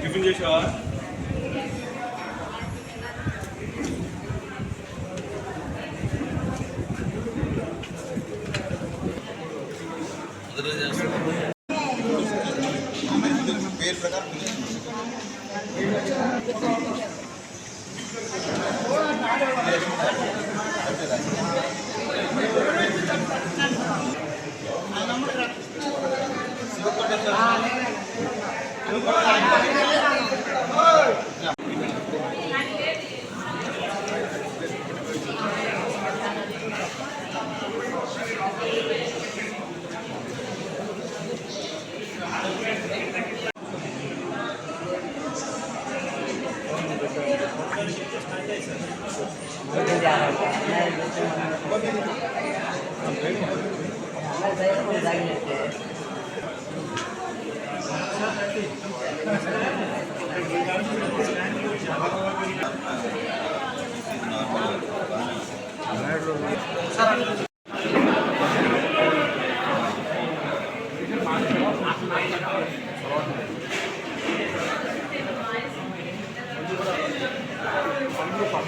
Tiffin చేసావా? Thyroid जाना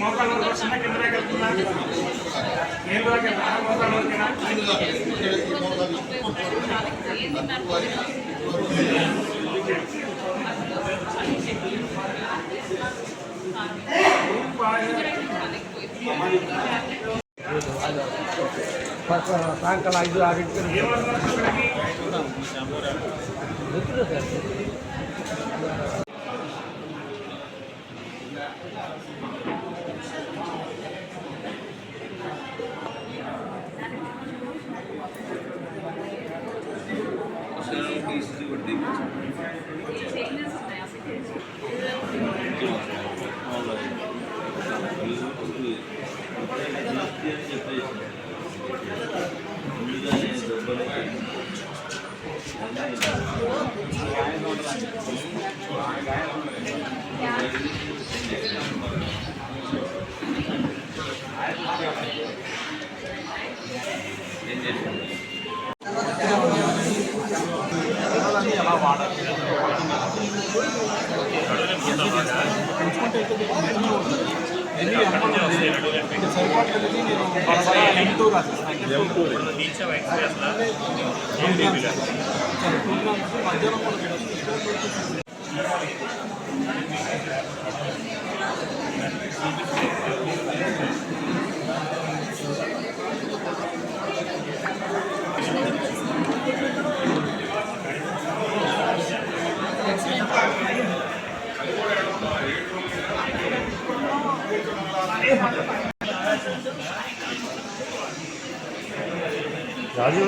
మోకాళ్ళ వరకు వస్తుందా కింద దాకా వెళ్తుందా నేను దాకా వెళ్తున్నా మోకాళ్ళ వరకేనా ఏం Thank you. 何でこんなこと言うの? రాజు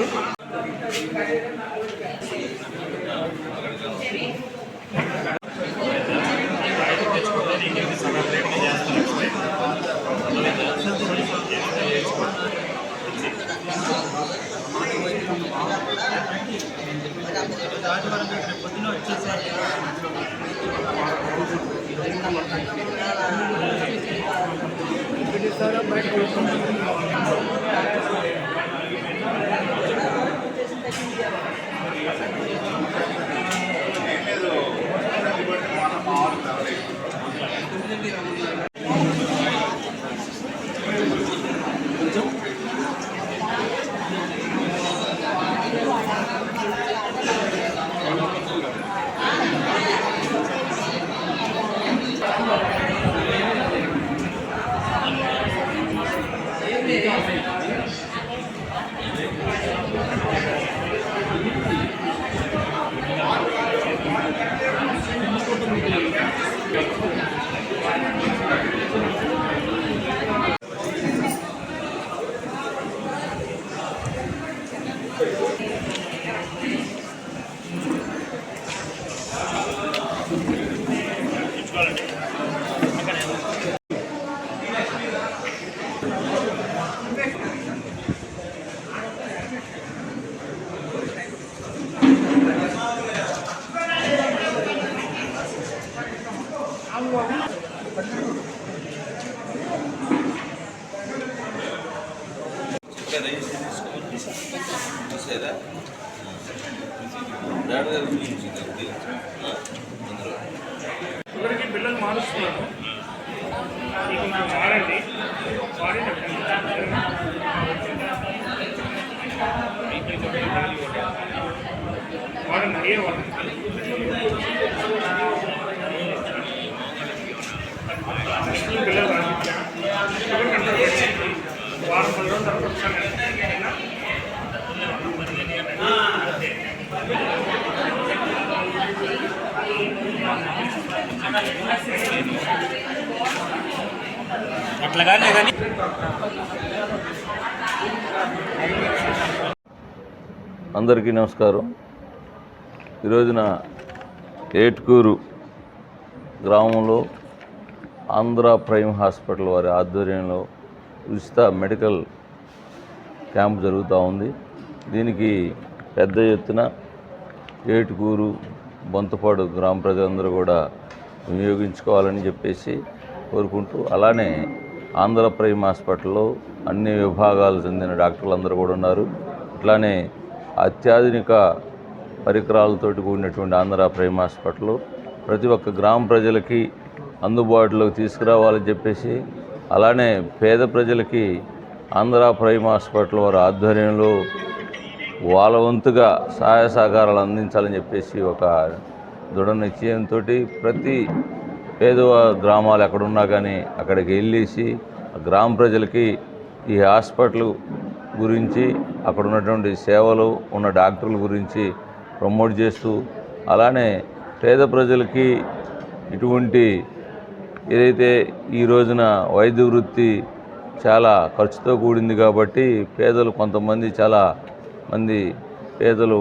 పిల్లలు రానిచ్చారు. వారం పది రోజుల తర్వాత ఒకసారి అట్లాగానే కానీ అందరికీ నమస్కారం ఈరోజున ఏట్కూరు గ్రామంలో ఆంధ్ర ప్రైమ్ హాస్పిటల్ వారి ఆధ్వర్యంలో ఉచిత మెడికల్ క్యాంప్ జరుగుతూ ఉంది. దీనికి పెద్ద ఎత్తున ఏటుకూరు బొంతపాడు గ్రామ ప్రజలందరూ కూడా వినియోగించుకోవాలని చెప్పేసి కోరుకుంటూ అలానే ఆంధ్ర ప్రైమ్ హాస్పిటల్లో అన్ని విభాగాలు చెందిన డాక్టర్లు అందరూ కూడా ఉన్నారు. అట్లానే అత్యాధునిక పరికరాలతోటి కూడినటువంటి ఆంధ్ర ప్రైమ్ హాస్పిటల్ ప్రతి ఒక్క గ్రామ ప్రజలకి అందుబాటులోకి తీసుకురావాలని చెప్పేసి అలానే పేద ప్రజలకి ఆంధ్ర ప్రైమ్ హాస్పిటల్ వారి ఆధ్వర్యంలో వాళ్ళ వంతుగా సహాయ సహకారాలు అందించాలని చెప్పేసి ఒక దృఢ నిశ్చయంతో ప్రతి పేద గ్రామాలు ఎక్కడున్నా కానీ అక్కడికి వెళ్ళేసి ఆ గ్రామ ప్రజలకి ఈ హాస్పిటల్ గురించి అక్కడ ఉన్నటువంటి సేవలు ఉన్న డాక్టర్ల గురించి ప్రమోట్ చేస్తూ అలానే పేద ప్రజలకి ఇటువంటి ఏదైతే ఈ రోజున వైద్య వృత్తి చాలా ఖర్చుతో కూడింది కాబట్టి పేదలు కొంతమంది చాలా మంది పేదలు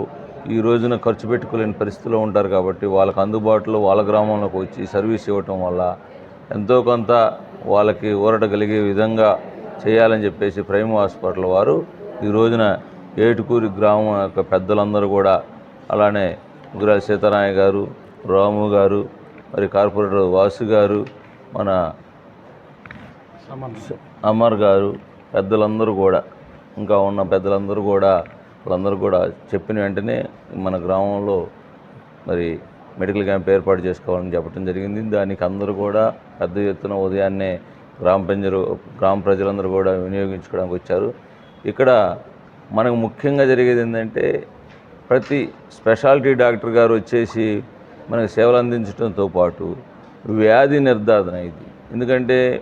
ఈ రోజున ఖర్చు పెట్టుకోలేని పరిస్థితిలో ఉంటారు కాబట్టి వాళ్ళకి అందుబాటులో వాళ్ళ గ్రామంలోకి వచ్చి సర్వీస్ ఇవ్వటం వల్ల ఎంతో కొంత వాళ్ళకి ఊరట కలిగే విధంగా చేయాలని చెప్పేసి ప్రైమ్ హాస్పిటల్ వారు ఈ రోజున ఏటుకూరి గ్రామం యొక్క పెద్దలందరూ కూడా అలానే గురాల సీతారాయ గారు రాము గారు మరి కార్పొరేటర్ వాసు గారు మన అమర్ గారు పెద్దలందరూ కూడా ఇంకా ఉన్న పెద్దలందరూ కూడా వాళ్ళందరూ కూడా చెప్పిన వెంటనే మన గ్రామంలో మరి మెడికల్ క్యాంప్ ఏర్పాటు చేసుకోవాలని చెప్పడం జరిగింది. దానికి అందరూ కూడా పెద్ద ఎత్తున ఉదయాన్నే గ్రామ ప్రజలు గ్రామ ప్రజలందరూ కూడా వినియోగించుకోవడానికి వచ్చారు. ఇక్కడ మనకు ముఖ్యంగా జరిగేది ఏంటంటే ప్రతి స్పెషాలిటీ డాక్టర్ గారు వచ్చేసి మనకు సేవలు అందించడంతో పాటు వ్యాధి నిర్ధారణ ఇది. ఎందుకంటే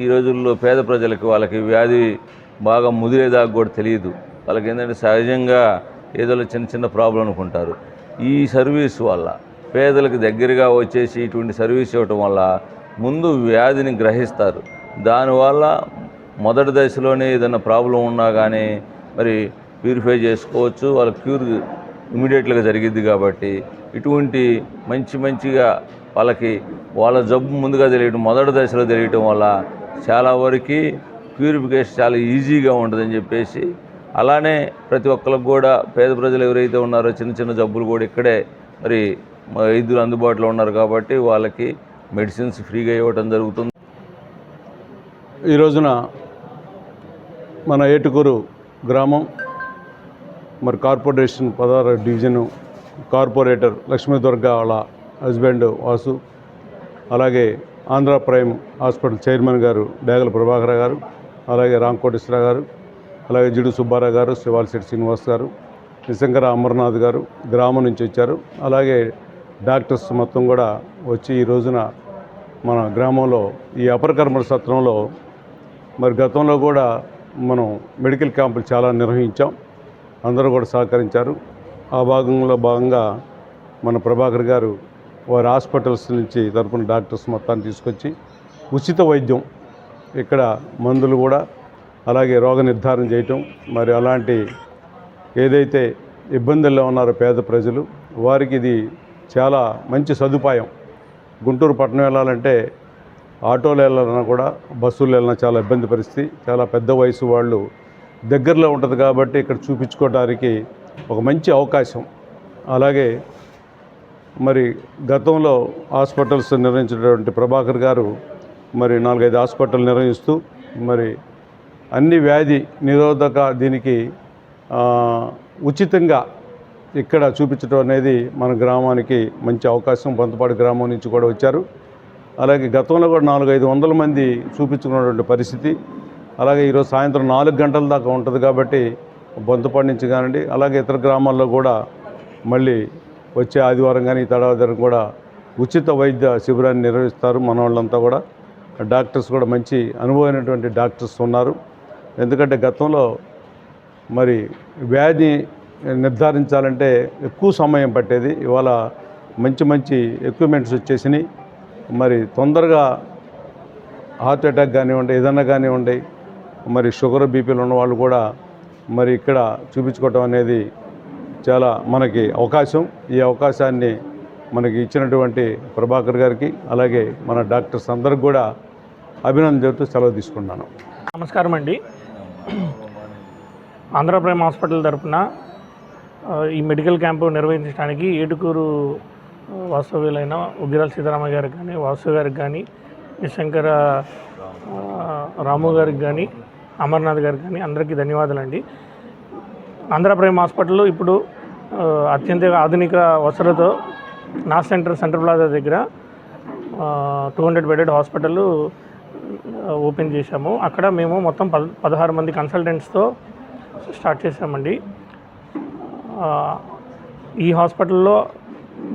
ఈ రోజుల్లో పేద ప్రజలకు వాళ్ళకి వ్యాధి బాగా ముదిరేదాకా కూడా తెలియదు. వాళ్ళకి ఏంటంటే సహజంగా ఏదో చిన్న చిన్న ప్రాబ్లం అనుకుంటారు. ఈ సర్వీస్ వల్ల పేదలకు దగ్గరగా వచ్చేసి ఇటువంటి సర్వీస్ ఇవ్వటం వల్ల ముందు వ్యాధిని గ్రహిస్తారు. దానివల్ల మొదటి దశలోనే ఏదైనా ప్రాబ్లం ఉన్నా కానీ మరి ప్యూరిఫై చేసుకోవచ్చు. వాళ్ళ క్యూర్ ఇమీడియట్గా జరిగిద్ది కాబట్టి ఇటువంటి మంచి మంచిగా వాళ్ళకి వాళ్ళ జబ్బు ముందుగా తెలియటం మొదటి దశలో తెలియటం వల్ల చాలా వరకు ప్యూరిఫికేషన్ చాలా ఈజీగా ఉంటుందని చెప్పేసి అలానే ప్రతి ఒక్కరికి కూడా పేద ప్రజలు ఎవరైతే ఉన్నారో చిన్న చిన్న జబ్బులు కూడా ఇక్కడే మరి వైద్యులు అందుబాటులో ఉన్నారు కాబట్టి వాళ్ళకి మెడిసిన్స్ ఫ్రీగా ఇవ్వటం జరుగుతుంది. ఈ రోజున మన ఏటుకూరు గ్రామం మరి కార్పొరేషన్ పదహారు డివిజను కార్పొరేటర్ లక్ష్మీదుర్గ వాళ్ళ హస్బెండ్ వాసు అలాగే ఆంధ్ర ప్రైమ్ హాస్పిటల్ చైర్మన్ గారు డేగల ప్రభాకర్ గారు అలాగే రాంకోటేశ్వర గారు అలాగే జిడు సుబ్బారావు గారు శివాలశెట్టి శ్రీనివాస్ గారు నిశంకర అమర్నాథ్ గారు గ్రామం నుంచి వచ్చారు. అలాగే డాక్టర్స్ మొత్తం కూడా వచ్చి ఈ రోజున మన గ్రామంలో ఈ అపరకర్మల సత్రంలో మరి గతంలో కూడా మనం మెడికల్ క్యాంపులు చాలా నిర్వహించాం. అందరూ కూడా సహకరించారు. ఆ భాగంలో భాగంగా మన ప్రభాకర్ గారు వారి హాస్పిటల్స్ నుంచి తరపున డాక్టర్స్ మొత్తాన్ని తీసుకొచ్చి ఉచిత వైద్యం ఇక్కడ మందులు కూడా అలాగే రోగ నిర్ధారణ చేయటం మరి అలాంటి ఏదైతే ఇబ్బందుల్లో ఉన్నారో పేద ప్రజలు వారికి ఇది చాలా మంచి సదుపాయం. గుంటూరు పట్టణం వెళ్ళాలంటే ఆటోలు వెళ్ళాలన్నా కూడా బస్సులు వెళ్ళినా చాలా ఇబ్బంది పరిస్థితి. చాలా పెద్ద వయసు వాళ్ళు దగ్గరలో ఉంటుంది కాబట్టి ఇక్కడ చూపించుకోవడానికి ఒక మంచి అవకాశం. అలాగే మరి గతంలో హాస్పిటల్స్ నిర్వహించినటువంటి ప్రభాకర్ గారు మరి నాలుగైదు హాస్పిటల్ నిర్వహిస్తూ మరి అన్ని వ్యాధి నిరోధక దీనికి ఉచితంగా ఇక్కడ చూపించడం అనేది మన గ్రామానికి మంచి అవకాశం. బొంతపాడు గ్రామం నుంచి కూడా వచ్చారు. అలాగే గతంలో కూడా నాలుగు ఐదు వందల మంది చూపించుకున్నటువంటి పరిస్థితి. అలాగే ఈరోజు సాయంత్రం నాలుగు గంటల దాకా ఉంటుంది కాబట్టి బొంతపాడు నుంచి కానివ్వండి అలాగే ఇతర గ్రామాల్లో కూడా మళ్ళీ వచ్చే ఆదివారం కానీ తడవారం కూడా ఉచిత వైద్య శిబిరాన్ని నిర్వహిస్తారు మన వాళ్ళంతా కూడా. డాక్టర్స్ కూడా మంచి అనుభవమైనటువంటి డాక్టర్స్ ఉన్నారు. ఎందుకంటే గతంలో మరి వ్యాధి నిర్ధారించాలంటే ఎక్కువ సమయం పట్టేది. ఇవాళ మంచి మంచి ఎక్విప్మెంట్స్ వచ్చేసినాయి. మరి తొందరగా హార్ట్ అటాక్ కానివ్వండి ఏదన్నా కానివ్వండి మరి షుగర్ బీపీలు ఉన్న వాళ్ళు కూడా మరి ఇక్కడ చూపించుకోవటం అనేది చాలా మనకి అవకాశం. ఈ అవకాశాన్ని మనకి ఇచ్చినటువంటి ప్రభాకర్ గారికి అలాగే మన డాక్టర్స్ అందరికి కూడా అభినందన చెబుతూ సెలవు తీసుకున్నాను నమస్కారం అండి. ఆంధ్రప్రదేశ్ హాస్పిటల్ తరపున ఈ మెడికల్ క్యాంపు నిర్వహించడానికి ఏటుకూరు వాస్తవ్యులైన ఉగ్గిరాల సీతారామ గారికి కానీ వాసు గారికి కానీ శంకర రాము గారికి కానీ అమర్నాథ్ గారికి కానీ అందరికీ ధన్యవాదాలండి. ఆంధ్రప్రేమ్ హాస్పిటల్లో ఇప్పుడు అత్యంత ఆధునిక వసతులతో నా సెంటర్ సెంటర్ ప్లాజా దగ్గర two hundred bedded hospital open చేశాము. అక్కడ మేము మొత్తం పద పదహారు మంది కన్సల్టెంట్స్తో స్టార్ట్ చేసామండి ఈ హాస్పిటల్లో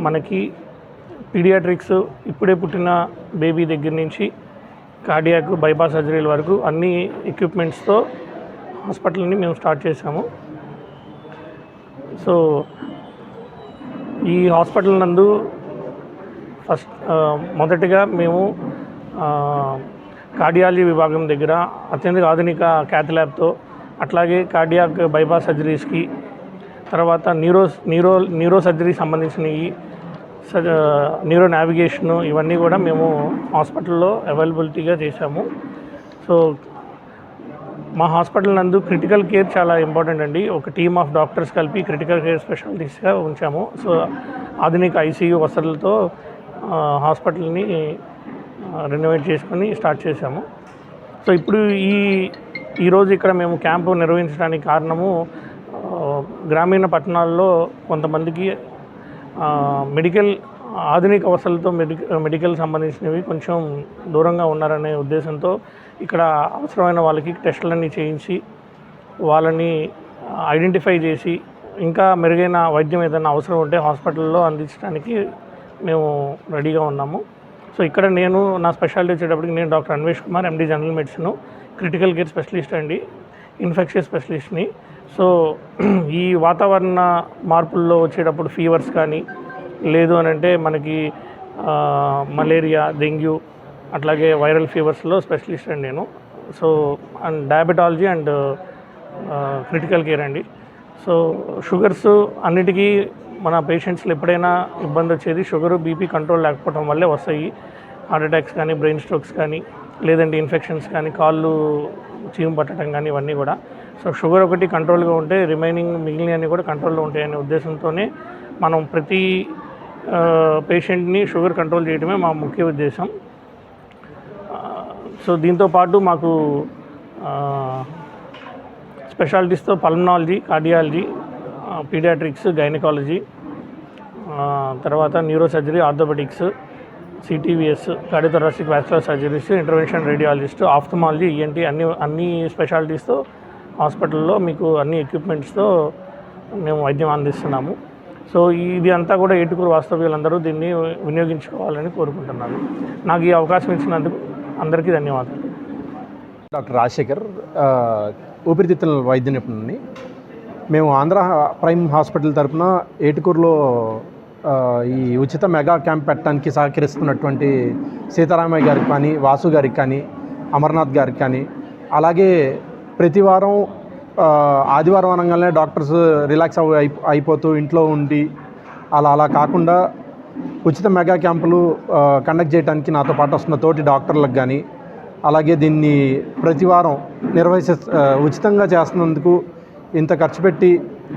మనకి పీడియాట్రిక్స్ ఇప్పుడే పుట్టిన బేబీ దగ్గర నుంచి కార్డియాక్ బైపాస్ సర్జరీల వరకు అన్ని ఎక్విప్మెంట్స్తో హాస్పిటల్ని మేము స్టార్ట్ చేసాము సో ఈ హాస్పిటల్ నందు ఫస్ట్ మొదటిగా మేము కార్డియాలజీ విభాగం దగ్గర అత్యంత ఆధునిక క్యాత్ ల్యాబ్తో అట్లాగే కార్డియాక్ బైపాస్ సర్జరీస్కి తర్వాత న్యూరో న్యూరో న్యూరో సర్జరీ సంబంధించినవి న్యూరో నావిగేషను ఇవన్నీ కూడా మేము హాస్పిటల్లో అవైలబిలిటీగా చేశాము. సో మా హాస్పిటల్ నందు క్రిటికల్ కేర్ చాలా ఇంపార్టెంట్ అండి. ఒక టీమ్ ఆఫ్ డాక్టర్స్ కలిపి క్రిటికల్ కేర్ స్పెషాలిటీస్గా ఉంచాము. సో ఆధునిక ఐసీయూ వసతులతో హాస్పిటల్ని రెనోవేట్ చేసుకొని స్టార్ట్ చేశాము. సో ఇప్పుడు ఈ ఈరోజు ఇక్కడ మేము క్యాంపు నిర్వహించడానికి కారణము గ్రామీణ పట్టణాల్లో కొంతమందికి మెడికల్ ఆధునిక వసతులతో మెడి మెడికల్ సంబంధించినవి కొంచెం దూరంగా ఉన్నారనే ఉద్దేశంతో ఇక్కడ అవసరమైన వాళ్ళకి టెస్టులన్నీ చేయించి వాళ్ళని ఐడెంటిఫై చేసి ఇంకా మెరుగైన వైద్యం ఏదైనా అవసరం ఉంటే హాస్పిటల్లో అందించడానికి మేము రెడీగా ఉన్నాము. సో ఇక్కడ నేను నా స్పెషాలిటీ వచ్చేటప్పటికి నేను doctor Anvesh Kumar MD general medicine critical care specialist అండి ఇన్ఫెక్షన్స్ స్పెషలిస్ట్ని. సో ఈ వాతావరణ మార్పుల్లో వచ్చేటప్పుడు ఫీవర్స్ కానీ లేదు అని అంటే మనకి మలేరియా డెంగ్యూ అట్లాగే వైరల్ ఫీవర్స్లో స్పెషలిస్ట్ అండి నేను. So and diabetology and critical care అండి. సో షుగర్స్ అన్నిటికీ మన పేషెంట్స్లో ఎప్పుడైనా ఇబ్బంది వచ్చేది షుగర్ బీపీ కంట్రోల్ లేకపోవడం వల్లే వస్తాయి. హార్ట్ అటాక్స్ కానీ బ్రెయిన్ స్ట్రోక్స్ కానీ లేదంటే ఇన్ఫెక్షన్స్ కానీ కాళ్ళు చీము పట్టడం కానీ ఇవన్నీ కూడా. సో షుగర్ ఒకటి కంట్రోల్గా ఉంటే రిమైనింగ్ మిగిలినవన్నీ కూడా కంట్రోల్లో ఉంటాయనే ఉద్దేశంతోనే మనం ప్రతి పేషెంట్ని షుగర్ కంట్రోల్ చేయడమే మా ముఖ్య ఉద్దేశం. సో దీంతో పాటు మాకు స్పెషాలిటీస్తో పల్మనాలజీ కార్డియాలజీ పీడియాట్రిక్స్ గైనకాలజీ తర్వాత neuro surgery orthopaedics CTVS cardiothoracic vascular surgeries intervention radiologist ophthalmology ENT అన్ని అన్ని స్పెషాలిటీస్తో హాస్పిటల్లో మీకు అన్ని ఎక్విప్మెంట్స్తో మేము వైద్యం అందిస్తున్నాము. సో ఇది అంతా కూడా ఏటుకూరు వాస్తవ్యులందరూ దీన్ని వినియోగించుకోవాలని కోరుకుంటున్నాను నాకు ఈ అవకాశం ఇచ్చినందుకు అందరికీ ధన్యవాదాలు. డాక్టర్ రాజశేఖర్ ఊపిరితిత్తుల వైద్య నిపుణుని మేము ఆంధ్ర ప్రైమ్ హాస్పిటల్ తరపున ఏటుకూరులో ఈ ఉచిత మెగా క్యాంప్ పెట్టడానికి సహకరిస్తున్నటువంటి సీతారామయ్య గారికి కానీ వాసు గారికి కానీ అమర్నాథ్ గారికి కానీ అలాగే ప్రతి వారం ఆదివారం అనగానే డాక్టర్స్ రిలాక్స్ అయి అయిపోతూ ఇంట్లో ఉండి అలా అలా కాకుండా ఉచిత మెగా క్యాంపులు కండక్ట్ చేయడానికి నాతో పాటు వస్తున్న తోటి డాక్టర్లకు కానీ అలాగే దీన్ని ప్రతి వారం నిర్వహించ ఉచితంగా చేస్తున్నందుకు ఇంత ఖర్చు పెట్టి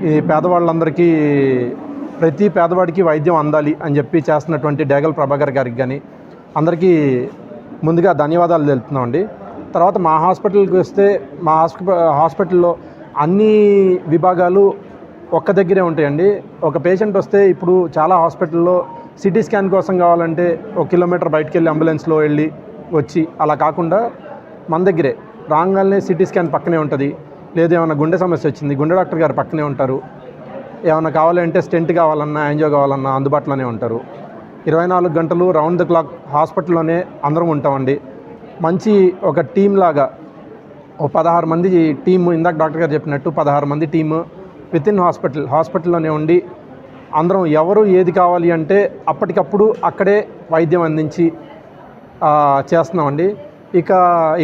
ఈ పేదవాళ్ళందరికీ ప్రతి పేదవాడికి వైద్యం అందాలి అని చెప్పి చేస్తున్నటువంటి డేగల్ ప్రభాకర్ గారికి కానీ అందరికీ ముందుగా ధన్యవాదాలు తెలుపుతున్నామండి. తర్వాత మా హాస్పిటల్కి వస్తే మా హాస్పిటల్ హాస్పిటల్లో అన్ని విభాగాలు ఒక్క దగ్గరే ఉంటాయండి. ఒక పేషెంట్ వస్తే ఇప్పుడు చాలా హాస్పిటల్లో సిటీ స్కాన్ కోసం కావాలంటే ఒక కిలోమీటర్ బయటకు వెళ్ళి అంబులెన్స్లో వెళ్ళి వచ్చి అలా కాకుండా మన దగ్గరే. రాగానే సిటీ స్కాన్ పక్కనే ఉంటుంది. లేదు ఏమైనా గుండె సమస్య వచ్చింది గుండె డాక్టర్ గారు పక్కనే ఉంటారు. ఏమైనా కావాలంటే స్టెంట్ కావాలన్నా యాంజియో కావాలన్నా అందుబాటులోనే ఉంటారు. ఇరవై నాలుగు గంటలు రౌండ్ ద క్లాక్ హాస్పిటల్లోనే అందరం ఉంటామండి. మంచి ఒక టీం లాగా ఓ పదహారు మంది టీము ఇందాక డాక్టర్ గారు చెప్పినట్టు పదహారు మంది టీము విత్ ఇన్ హాస్పిటల్ హాస్పిటల్లోనే ఉండి అందరం ఎవరు ఏది కావాలి అంటే అప్పటికప్పుడు అక్కడే వైద్యం అందించి చేస్తున్నామండి. ఇక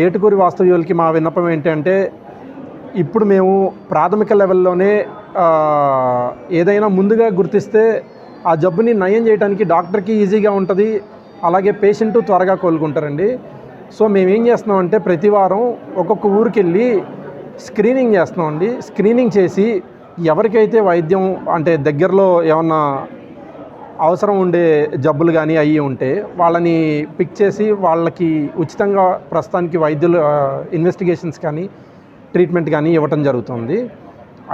ఏటుకూరి వాస్తవ్యులకి మా విన్నపం ఏంటంటే ఇప్పుడు మేము ప్రాథమిక లెవెల్లోనే ఏదైనా ముందుగా గుర్తిస్తే ఆ జబ్బుని నయం చేయడానికి డాక్టర్కి ఈజీగా ఉంటుంది. అలాగే పేషెంట్ త్వరగా కోలుకుంటారండి. సో మేము ఏం చేస్తున్నామంటే ప్రతి వారం ఒక్కొక్క ఊరికి వెళ్ళి స్క్రీనింగ్ చేస్తున్నామండి. స్క్రీనింగ్ చేసి ఎవరికైతే వైద్యం అంటే దగ్గరలో ఏమన్నా అవసరం ఉండే జబ్బులు కానీ అయ్యి ఉంటే వాళ్ళని పిక్ చేసి వాళ్ళకి ఉచితంగా ప్రస్తుతానికి వైద్యులు ఇన్వెస్టిగేషన్స్ కానీ ట్రీట్మెంట్ కానీ ఇవ్వటం జరుగుతుంది.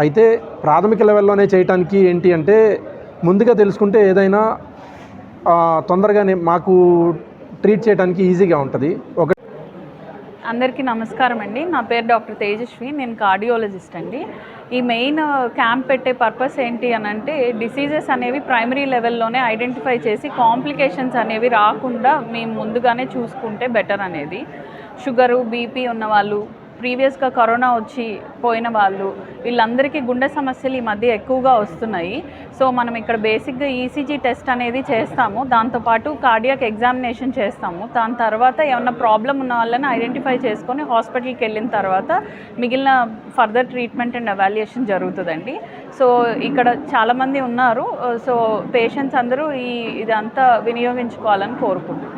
అయితే ప్రాథమిక లెవెల్లోనే చేయటానికి ఏంటి అంటే ముందుగా తెలుసుకుంటే ఏదైనా తొందరగానే మాకు ట్రీట్ చేయడానికి ఈజీగా ఉంటుంది. ఒక అందరికీ నమస్కారం అండి. నా పేరు డాక్టర్ తేజస్వి. నేను కార్డియాలజిస్ట్ అండి. ఈ మెయిన్ క్యాంప్ పెట్టే పర్పస్ ఏంటి అని అంటే డిసీజెస్ అనేవి ప్రైమరీ లెవెల్లోనే ఐడెంటిఫై చేసి కాంప్లికేషన్స్ అనేవి రాకుండా మేము ముందుగానే చూసుకుంటే బెటర్ అనేది. షుగరు బీపీ ఉన్నవాళ్ళు ప్రీవియస్గా కరోనా వచ్చి పోయిన వాళ్ళు వీళ్ళందరికీ గుండె సమస్యలు ఈ మధ్య ఎక్కువగా వస్తున్నాయి. సో మనం ఇక్కడ బేసిక్గా ఈసీజీ టెస్ట్ అనేది చేస్తాము. దాంతోపాటు కార్డియాక్ ఎగ్జామినేషన్ చేస్తాము. దాని తర్వాత ఏమన్నా ప్రాబ్లం ఉన్న వాళ్ళని ఐడెంటిఫై చేసుకొని హాస్పిటల్కి వెళ్ళిన తర్వాత మిగిలిన ఫర్దర్ ట్రీట్మెంట్ అండ్ అవాల్యుయేషన్ జరుగుతుందండి. సో ఇక్కడ చాలామంది ఉన్నారు. సో పేషెంట్స్ అందరూ ఈ ఇదంతా వినియోగించుకోవాలని కోరుకుంటున్నాను